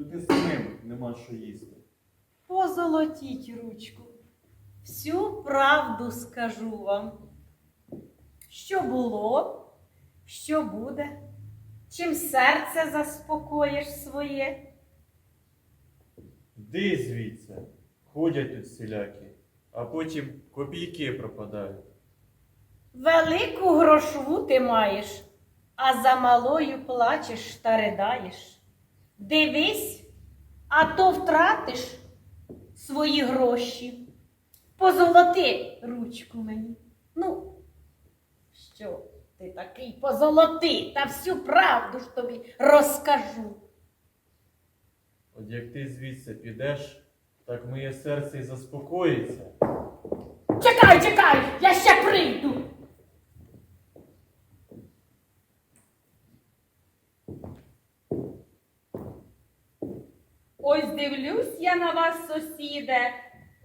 Тут і самим нема що їсти. Позолотіть ручку. Всю правду скажу вам. Що було, що буде, чим серце заспокоїш своє. Йди звідси. Ходять тут всілякі, а потім копійки пропадають. Велику грошову ти маєш, а за малою плачеш та ридаєш. Дивись, а то втратиш свої гроші. Позолоти ручку мені. Ну, що ти такий позолоти, та всю правду ж тобі розкажу. От як ти звідси підеш, так моє серце й заспокоїться. Чекай, чекай, я ще прийду. Ось дивлюсь я на вас, сусіде,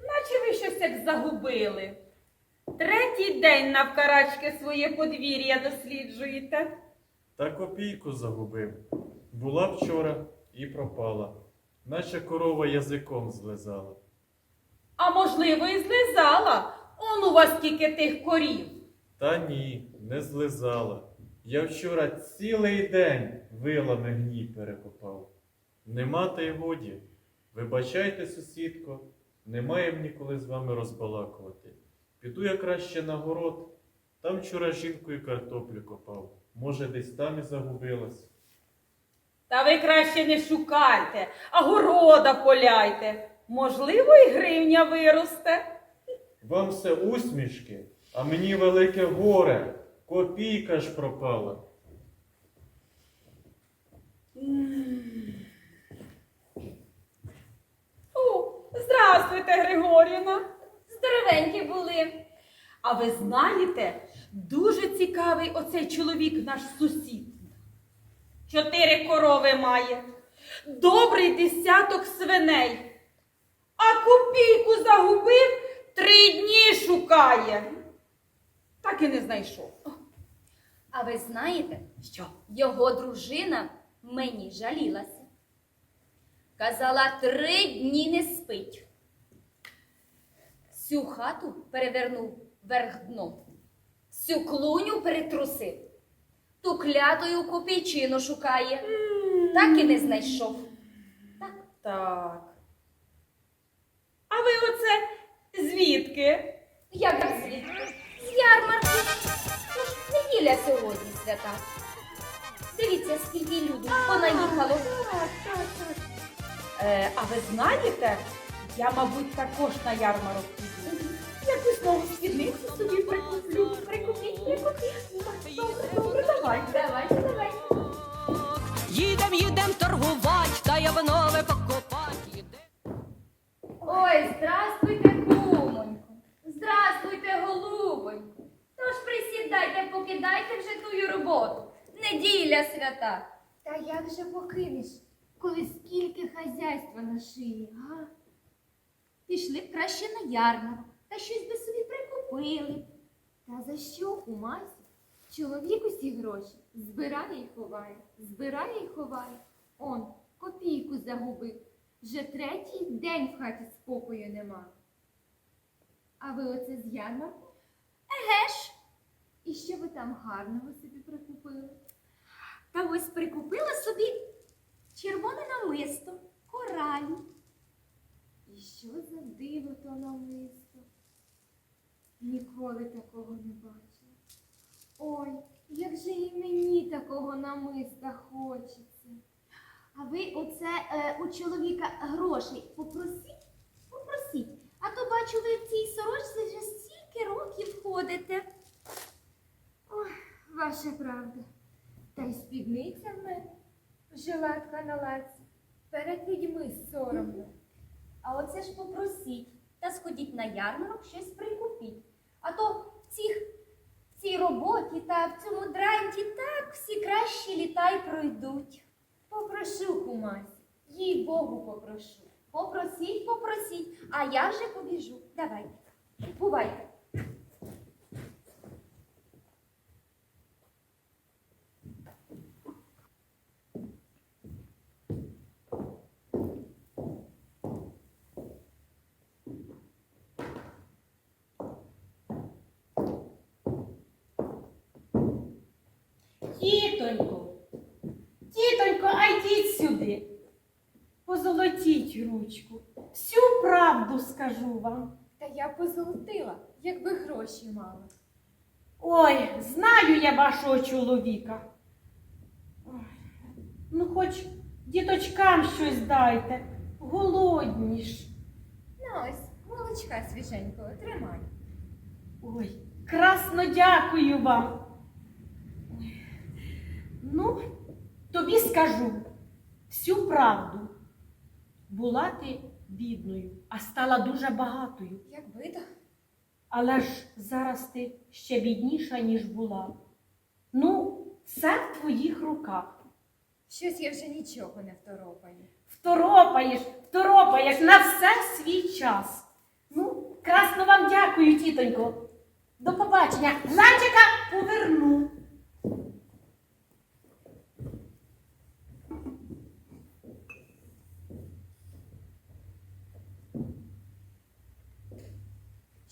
наче ви щось як загубили. Третій день навкарачки своє подвір'я досліджуєте. Та копійку загубив. Була вчора і пропала, наче корова язиком злизала. А можливо, і злизала. Он у вас скільки тих корів. Та ні, не злизала. Я вчора цілий день вилами гній перекопав. Нема та й годі. Вибачайте, сусідко, немає мені коли з вами розбалакувати. Піду я краще на город. Там вчора жінкою картоплю копав. Може, десь там і загубилась. Та ви краще не шукайте, а города поляйте. Можливо, і гривня виросте. Вам все усмішки, а мені велике горе. Копійка ж пропала. О, здравствуйте, Григорівна. Здоровенькі були. А ви знаєте, дуже цікавий оцей чоловік наш сусід. Чотири корови має, добрий десяток свиней, а копійку загубив, три дні шукає. Так і не знайшов. А ви знаєте, Що? його дружина мені жалілася. Казала, три дні не спить. Всю хату перевернув вверх дном, всю клуню перетрусив, ту клятою копійчину шукає, так і не знайшов. Так, Так. А ви оце звідки? як так звідки? З ярмарки. Ну ж, неділя сьогодні свята. Дивіться, скільки людей понаїхало. Е, а ви знаєте, я, мабуть, також на ярмарок піду. Якусь нову спідницю собі прикуплю. Прикупіть, прикупіть. Добре, добре, давайте. Давайте, давайте. Їдем, їдем торгувати, та я в нове покупать. Їдем. Ой, здравствуйте, кумонько. Здравствуйте, голубонько. Тож присідайте, покидайте вже тую роботу. Неділя свята. Та як же покинеш, коли скільки хазяйства на шиї, га? Пішли б краще на ярмарок, та щось би собі прикупили. Та за що, кумасю? Чоловік усі гроші збирає і ховає, збирає і ховає. Он, копійку загубив. Вже третій день в хаті спокою нема. А ви оце з ярмарку? Еге ж. І що ви там гарного собі прикупили? Та ось прикупила собі червоне намисто, коралі. І що за диво то намисто? Ніколи такого не бачила. Ой, як же і мені такого намиста хочеться. А ви оце е, у чоловіка грошей попросіть, попросіть. А то бачу, ви в цій сорочці вже стільки років ходите. Ой, ваша правда. Та й спідниця в мене, жилетка на лаці. Перед людьми соромно. А оце ж попросіть та сходіть на ярмарок, щось прикупіть. А то в цих, в цій роботі та в цьому дранті так всі кращі літа й пройдуть. Попрошу, кумась, їй Богу попрошу. Попросіть, попросіть, а я вже побіжу. Давайте. Бувайте. Тітонько, тітонько, а йдіть сюди. Позолотіть ручку. Всю правду скажу вам. Та я позолотила, якби гроші мала. Ой, знаю я вашого чоловіка. Ну, хоч діточкам щось дайте, голодні ж. На ось, молочка свіженького, тримай. Ой, красно дякую вам. Ну, тобі скажу всю правду. Була ти бідною, а стала дуже багатою. Якби то. Але ж зараз ти ще бідніша, ніж була. Ну, все в твоїх руках. Щось я вже нічого не второпаю. Второпаєш, второпаєш на все свій час. Ну, красно вам дякую, тітонько. До побачення. Зайчика поверну.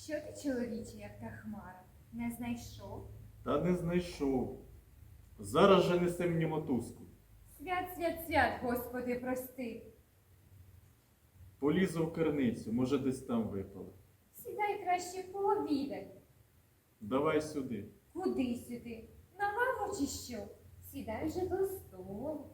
Що ти, чоловіче, як та хмара? Не знайшов? Та не знайшов. Зараз же неси мені мотузку. Свят, свят, свят, Господи, прости. Полізу в керницю, може десь там випало. Сідай краще пообідай. Давай сюди. Куди сюди? На лаву чи що? Сідай вже до столу.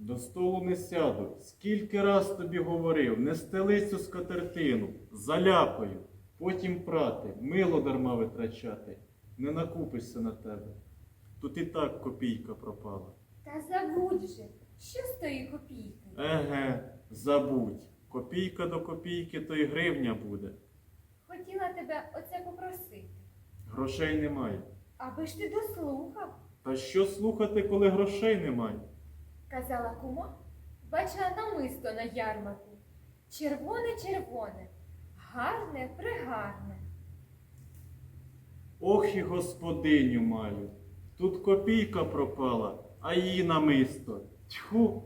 До столу не сяду. Скільки раз тобі говорив, не стели цю скатертину, заляпаю, потім прати, мило дарма витрачати, не накупишся на тебе. Тут і так копійка пропала. Та забудь же, що з тої копійки? Еге, забудь. Копійка до копійки, то й гривня буде. Хотіла тебе оце попросити. Грошей немає. Аби ж ти дослухав, Та що слухати, коли грошей немає? Казала кума, бачила намисто на ярмарку. Червоне, червоне, гарне, пригарне. Ох і господиню маю. Тут копійка пропала, а її намисто. Тьху,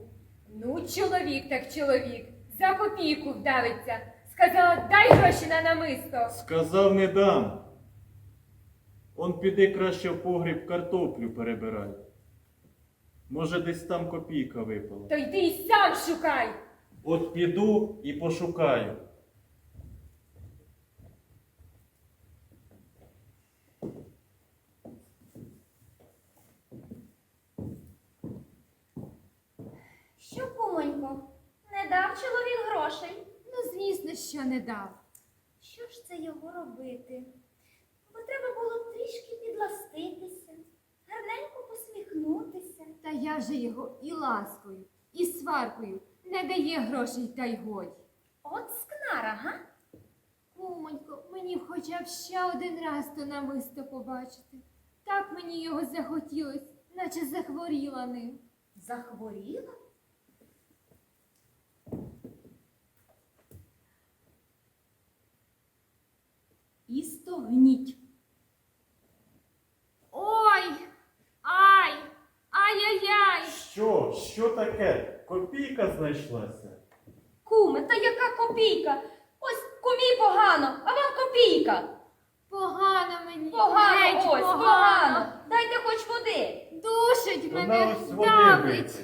Ну, чоловік так чоловік, за копійку вдавиться. Сказала, дай гроші на намисто. сказав не дам. Он піди краще в погріб картоплю перебирай. Може, десь там копійка випала. То йди й сам шукай. От піду і пошукаю. Що, кумонько, не дав чоловік грошей? Ну, звісно, що не дав. Що ж це його робити? Бо треба було б трішки. Та я вже його і ласкою, і сваркою не дає грошей та й годі. От скнара, га? Кумонько, мені б хоча б ще один раз то намисто побачити. Так мені його захотілось, наче захворіла ним. Захворіла? І стогніть. Ой! Ай! Ай-яй-яй! Що? Що таке? Копійка знайшлася. Куме, та яка копійка? Ось кумі погано, а вам копійка. Погано мені. Погано, геть ось, погано. Дайте хоч води. Душить Вона мене, ось води давить. випить.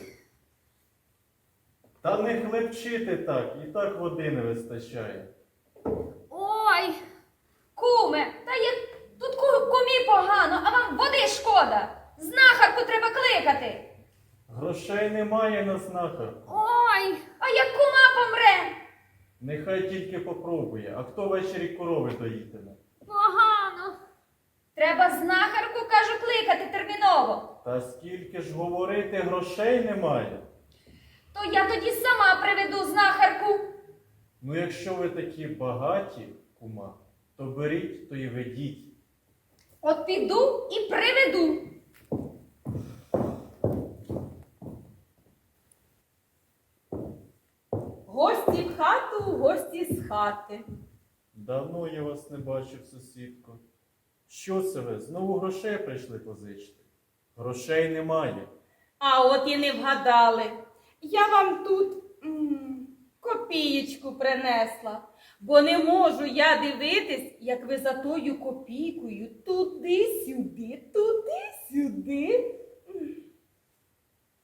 Та не хлебчити так, і так води не вистачає. Ой! Куме, та є тут ку- кумі погано, а вам води шкода. Знахарку треба кликати. Грошей немає на знахарку. Ой! А як кума помре? Нехай тільки попробує, а хто ввечері корови доїтиме? Погано! Треба знахарку, кажу, кликати терміново. Та скільки ж говорити, грошей немає. То я тоді сама приведу знахарку. Ну, якщо ви такі багаті, кума, то беріть, то й ведіть. От піду і приведу. Гості в хату, гості з хати. Давно я вас не бачив, сусідко. Що це ви? Знову грошей прийшли позичити? Грошей немає. А от і не вгадали. Я вам тут м, копієчку принесла, бо не можу я дивитись, як ви за тою копійкою туди-сюди, туди-сюди.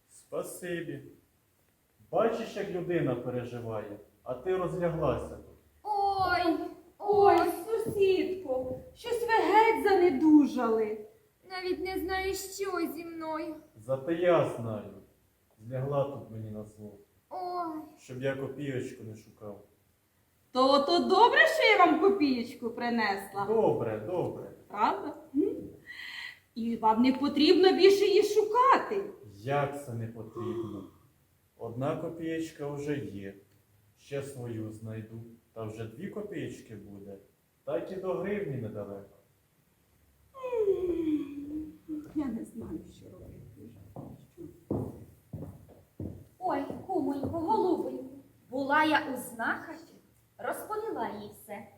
Спасибі. Бачиш, як людина переживає, а ти розляглася. Ой, Ой, сусідко, щось ви геть занедужали. навіть не знаю, що зі мною. Зате я знаю. Злягла тут мені на зло, Ой, щоб я копійочку не шукав. То то добре, що я вам копієчку принесла, Добре, добре. правда? М? І вам не потрібно більше її шукати. Як це не потрібно? Одна копієчка вже є. Ще свою знайду. Та вже дві копієчки буде. Так і до гривні недалеко. Я не знаю, що робити. Ой, кумонько, голубонько, була я у знахарці, розповіла їй все.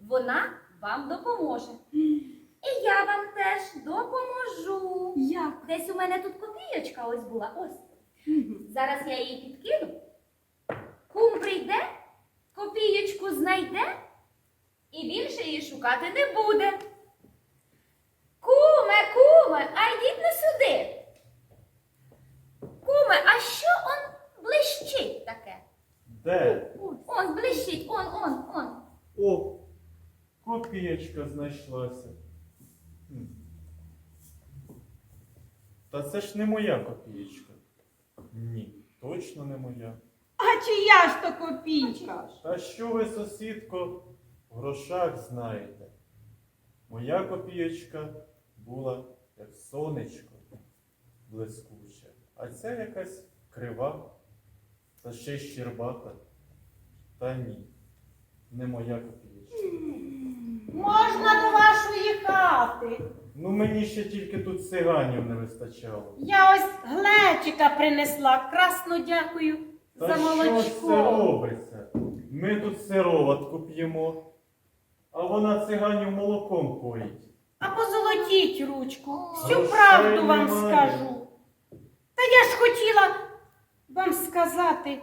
Вона вам допоможе. І я вам теж допоможу. Як? Десь у мене тут копійочка ось була. Ось. Зараз я її підкину. Кум прийде, копієчку знайде і більше її шукати не буде. Куме, куме, а йдіть не сюди. Куме, а що он блищить таке? Де? Он блищить, он, он, он. О, копієчка знайшлася. Хм. Та це ж не моя копієчка. Ні, точно не моя. А чия ж то копійка? Та що ви, сусідко, в грошах знаєте? Моя копієчка була як сонечко блискуче, а ця якась крива та ще й щербата. Та ні, не моя копієчка. Можна до вашої хати. Ну мені ще тільки тут циганів не вистачало. Я ось глечика принесла. Красно дякую Та за що ж це робиться? Ми тут сироватку п'ємо, а вона циганів молоком поїть. А позолотіть ручку. Всю Грошей правду вам немає. скажу. Та я ж хотіла вам сказати,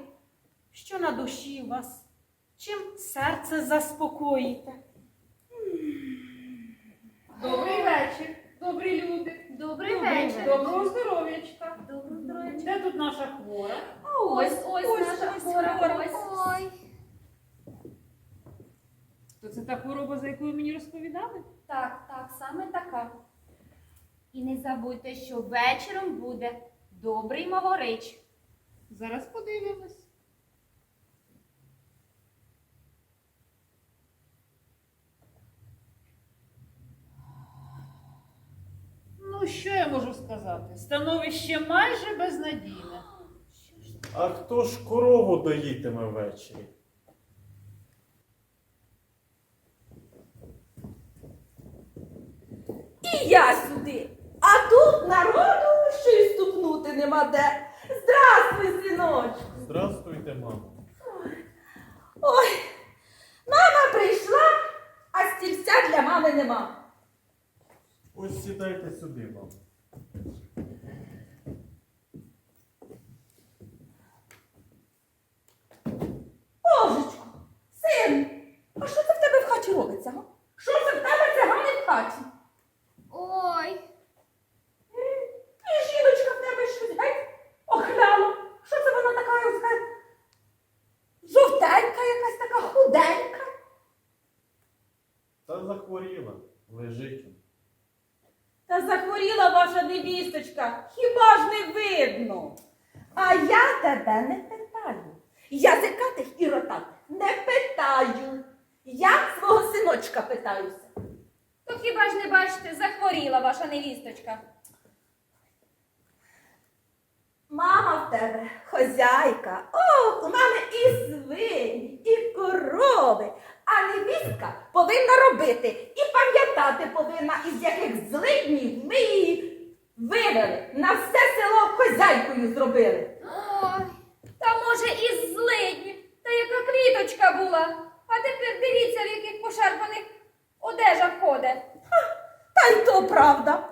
що на душі у вас, чим серце заспокоїте. Добрий вечір, добрі люди. Добрий Добрий вечір. Доброго здоров'ячка. Доброго здоров'я. Де тут наша хвора? Ось, ось, наша хвора, ось. ой. То це та хвороба, за якою мені розповідали? Так, так, саме така. І не забудьте, що вечором буде добрий маворич. Зараз подивимось. Ну, що я можу сказати? Становище майже безнадійне. А хто ж корову доїтиме ввечері? І я сюди. А тут народу що й ступнути нема де. Здравствуй, синочку. Здравствуйте, мамо. Ой, мама прийшла, а стільця для мами нема. Ось сідайте сюди, вам. Божечко, син, а що це в тебе в хаті робиться? Що це в тебе цигани в хаті? Ой, І жіночка в тебе щось геть охляла. Що це вона така, ось така жовтенька, якась така худенька? Та захворіла, лежить. Та захворіла ваша невісточка, хіба ж не видно? А я тебе не питаю. Язикатих і ротатих не питаю. Я свого синочка питаюся. То хіба ж не бачите, захворіла ваша невісточка? Мама в тебе хозяйка. Ох, у мене і свині, і корови. А невістка повинна робити і пам'ятати повинна, із яких злиднів ми її вивели. На все село хозяйкою зробили. ой. Та може і злидні, та яка квіточка була. А тепер дивіться, в яких пошарпаних одежах ходить. Та й то правда.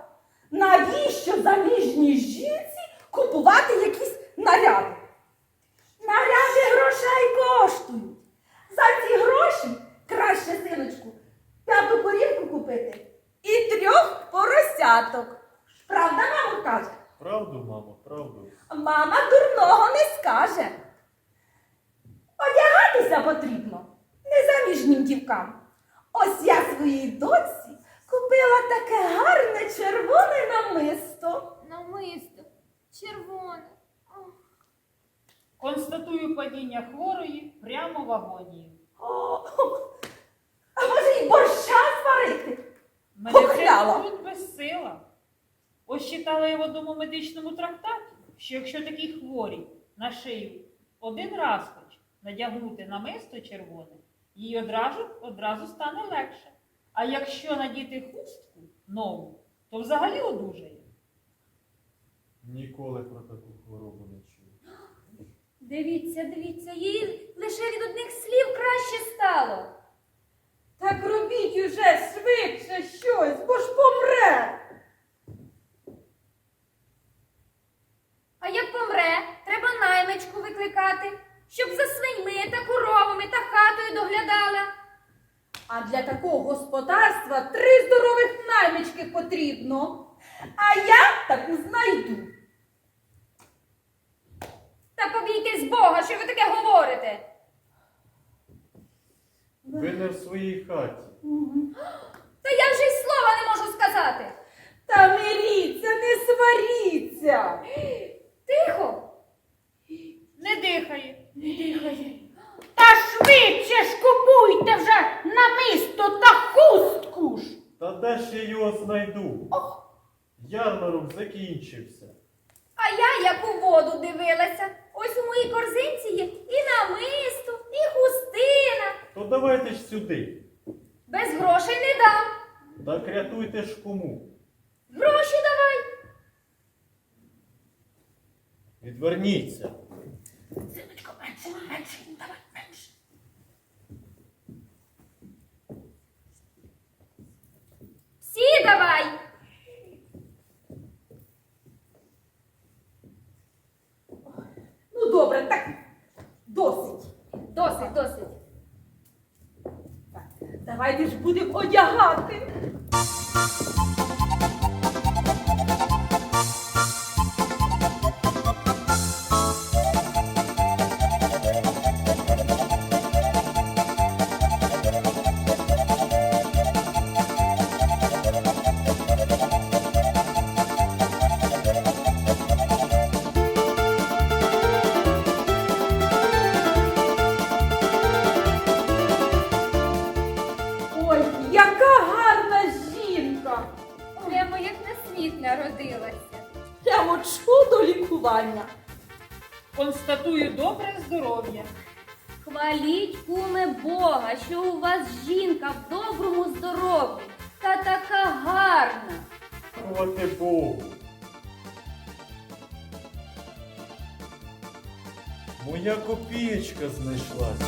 Навіщо заміжній жінці купувати якісь наряди? Наряди грошей коштують. За ці гроші краще, синочку, п'яту корівку купити і трьох поросяток. Правда, мамо каже? Правду, мамо, правду. Мама дурного не скаже. Старатися потрібно незаміжнім дівкам. Ось я своїй дочці купила таке гарне червоне намисто. Намисто. Червоне. Констатую падіння хворої прямо в агонії. О, а може й борща зварити? Медицина Похляла. тут безсила. Ось читала я в одному медичному трактаті, що якщо такі хворі на шию один раз хоч надягнути намисто червоне, їй одразу, одразу стане легше. А якщо надіти хустку нову, то взагалі одужає. Ніколи про таку хворобу не. Дивіться, дивіться, їй лише від одних слів краще стало. Так робіть уже швидше щось, бо ж помре. А як помре, треба наймичку викликати, щоб за свиньми та коровами та хатою доглядала. А для такого господарства три здорових наймички потрібно. А я таку знайду. Та побійтесь Бога, що ви таке говорите. Ви не в своїй хаті. Та я вже й слова не можу сказати. Та миріться, не сваріться. Тихо. Не дихає. Не дихає. Та швидше ж купуйте вже намисто та хустку ж. Та де ж я його знайду? Ох. Ярмарок закінчився. А я як у воду дивилася. Ось у моїй корзинці є і намисто, і хустина. То давайте ж сюди. Без грошей не дам. Так рятуйте ж кому. Гроші давай. Відверніться. Синочко, менше, менше, давай, менше. Всі давай. Ну добре, так досить. Досить, досить. Давайте ж будемо одягати. Народилася. Прямо чудо лікування. Констатую добре здоров'я. Хваліть, куме Бога, що у вас жінка в доброму здоров'ї та така гарна. Дякувати Богу. Моя копієчка знайшлася.